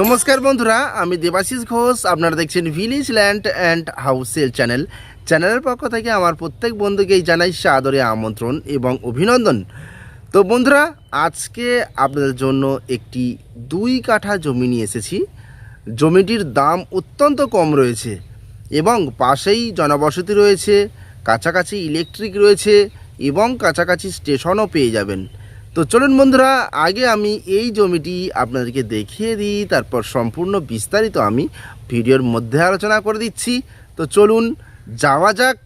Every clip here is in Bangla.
নমস্কার বন্ধুরা, আমি দেবাশিস ঘোষ। আপনারা দেখছেন village land and houses channel চ্যানেলের পক্ষ থেকে আমার প্রত্যেক বন্ধুকেই জানাই সাদরে আমন্ত্রণ এবং অভিনন্দন। তো বন্ধুরা, আজকে আপনাদের জন্য একটি দুই কাঠা জমি নিয়ে এসেছি। জমিটির দাম অত্যন্ত কম রয়েছে এবং পাশেই জনবসতি রয়েছে, কাছাকাছি ইলেকট্রিক রয়েছে এবং কাছাকাছি স্টেশনও পেয়ে যাবেন। তো চলুন বন্ধুরা, আগে আমি এই জমিটি আপনাদেরকে দেখিয়ে দিই, তারপর সম্পূর্ণ বিস্তারিত আমি ভিডিওর মধ্যে আলোচনা করে দিচ্ছি। তো চলুন যাওয়া যাক।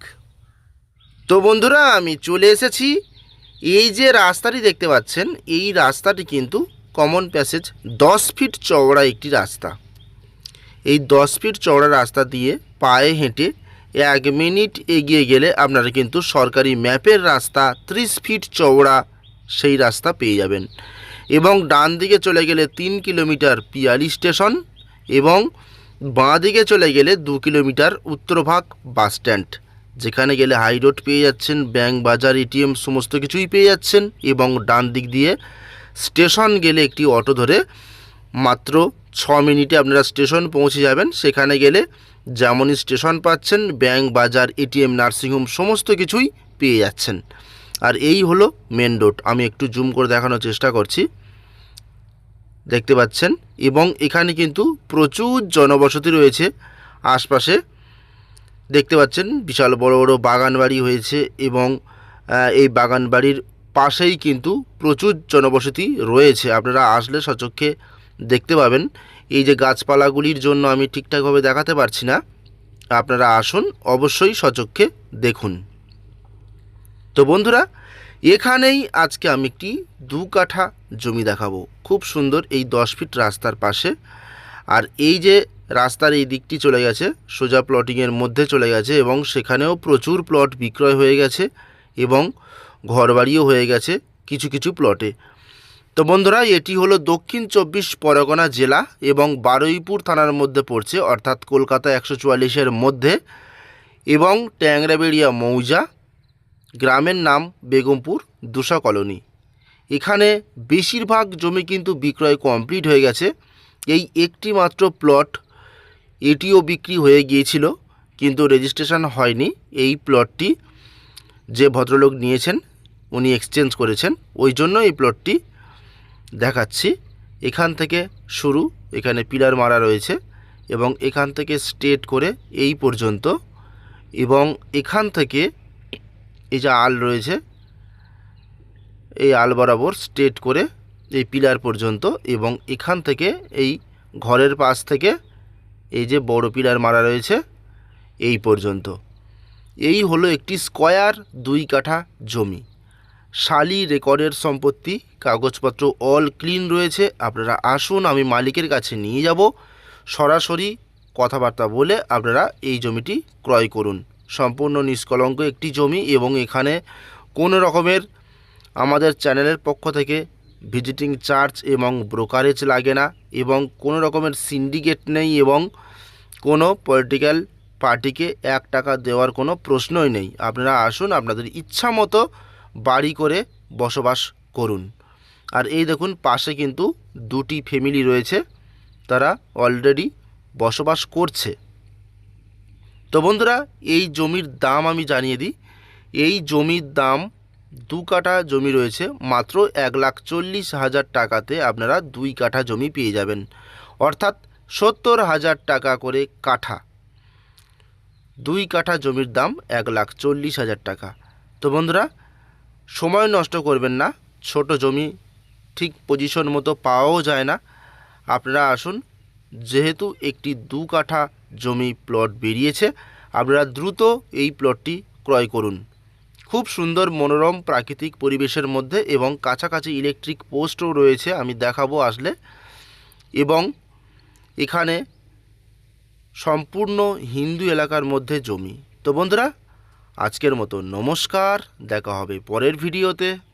তো বন্ধুরা, আমি চলে এসেছি। এই যে রাস্তাটি দেখতে পাচ্ছেন, এই রাস্তাটি কিন্তু কমন প্যাসেজ দশ ফিট চওড়া একটি রাস্তা। এই দশ ফিট চওড়া রাস্তা দিয়ে পায়ে হেঁটে এক মিনিট এগিয়ে গেলে আপনারা কিন্তু সরকারি ম্যাপের রাস্তা ত্রিশ ফিট চওড়া সেই রাস্তা পেয়ে যাবেন। এবং ডান দিকে চলে গেলে তিন কিলোমিটার পিয়ালি স্টেশন এবং বাঁ দিকে চলে গেলে দু কিলোমিটার উত্তরভাগ বাস স্ট্যান্ড। যেখানে গেলে হাই রোড পেয়ে যাচ্ছেন, ব্যাংক, বাজার এটিএম সমস্ত কিছুই পেয়ে যাচ্ছেন এবং ডান দিক দিয়ে স্টেশন গেলে একটি অটো ধরে মাত্র ছ মিনিটে আপনারা স্টেশন পৌঁছে যাবেন। সেখানে গেলে যেমনই স্টেশন পাচ্ছেন, ব্যাংক, বাজার এটিএম নার্সিংহোম সমস্ত কিছুই পেয়ে যাচ্ছেন। আর এই হলো মেন রোড আমি একটু জুম করে দেখানোর চেষ্টা করছি। দেখতে পাচ্ছেন? এবং এখানে কিন্তু প্রচুর জনবসতি রয়েছে আশপাশে। দেখতে পাচ্ছেন? বিশাল বড় বড় বাগান বাড়ি হয়েছে এবং এই বাগান বাড়ির পাশেই কিন্তু প্রচুর জনবসতি রয়েছে। আপনারা আসলে সচক্ষে দেখতে পাবেন। এই যে গাছপালাগুলির জন্য আমি ঠিকঠাকভাবে দেখাতে পারছি না। আপনারা আসুন, অবশ্যই সচক্ষে দেখুন। তো বন্ধুরা, এখানেই আজকে আমি একটি দু কাঠা জমি দেখাবো। খুব সুন্দর এই দশ ফিট রাস্তার পাশে। আর এই যে রাস্তার এই দিকটি চলে গেছে, সোজা প্লটিংয়ের মধ্যে চলে গেছে এবং সেখানেও প্রচুর প্লট বিক্রয় হয়ে গেছে এবং ঘরবাড়িও হয়ে গেছে কিছু কিছু প্লটে তো বন্ধুরা, এটি হলো দক্ষিণ চব্বিশ পরগনা জেলা এবং বারুইপুর থানার মধ্যে পড়ছে, অর্থাৎ কলকাতা একশো চুয়াল্লিশের মধ্যে এবং ট্যাংরাবেড়িয়া মৌজা গ্রামের নাম বেগমপুর দুশা কলোনি। এখানে বেশিরভাগ জমি কিন্তু বিক্রয় কমপ্লিট হয়ে গেছে। এই একটি মাত্র প্লট এটিও বিক্রি হয়ে গিয়েছিল, কিন্তু রেজিস্ট্রেশন হয়নি। এই প্লটটি যে ভদ্রলোক নিয়েছেন, উনি এক্সচেঞ্জ করেছেন। ওই জন্য এই প্লটটি দেখাচ্ছি। এখান থেকে শুরু, এখানে পিলার মারা রয়েছে এবং এখান থেকে স্ট্রেট করে এই পর্যন্ত এবং এখান থেকে এই যে আল রয়েছে, এই আল বরাবর স্ট্রেট করে এই পিলার পর্যন্ত এবং এখান থেকে এই ঘরের পাশ থেকে এই যে বড় পিলার মারা রয়েছে এই পর্যন্ত। এই হলো একটি স্কয়ার দুই কাঠা জমি। শালি রেকর্ডের সম্পত্তি, কাগজপত্র অল ক্লিন রয়েছে, আপনারা আসুন, আমি মালিকের কাছে নিয়ে যাব। সরাসরি কথাবার্তা বলে আপনারা এই জমিটি ক্রয় করুন। সম্পূর্ণ নিষ্কলঙ্ক একটি জমি এবং এখানে কোনো রকমের আমাদের চ্যানেলের পক্ষ থেকে ভিজিটিং চার্জ এবং ব্রোকারেজ লাগে না এবং কোনো রকমের সিন্ডিকেট নেই এবং কোনো পলিটিক্যাল পার্টিকে এক টাকা দেওয়ার কোনো প্রশ্নই নেই। আপনারা আসুন, আপনাদের ইচ্ছা মতো বাড়ি করে বসবাস করুন। আর এই দেখুন, পাশে কিন্তু দুটি ফ্যামিলি রয়েছে, তারা অলরেডি বসবাস করছে। তো বন্ধুরা, এই জমির দাম আমি জানিয়ে দিই। এই জমির দাম দু কাঠা জমি রয়েছে, মাত্র এক লাখ চল্লিশ হাজার টাকাতে আপনারা দুই কাঠা জমি পেয়ে যাবেন। অর্থাৎ সত্তর হাজার টাকা করে কাঠা। দুই কাঠা জমির দাম এক লাখ চল্লিশ হাজার টাকা। তো বন্ধুরা, সময় নষ্ট করবেন না, ছোট জমি ঠিক পজিশন মতো পাওয়াও যায় না। আপনারা আসুন, যেহেতু একটি দু কাঠা জমি প্লট বেরিয়েছে, আপনারা দ্রুত এই প্লটটি ক্রয় করুন। খুব সুন্দর, মনোরম, প্রাকৃতিক পরিবেশের মধ্যে এবং কাছাকাছি ইলেকট্রিক পোস্টও রয়েছে, আমি দেখাবো আসলে। এবং এখানে সম্পূর্ণ হিন্দু এলাকার মধ্যে জমি। তো বন্ধুরা, আজকের মতো নমস্কার, দেখা হবে পরের ভিডিওতে।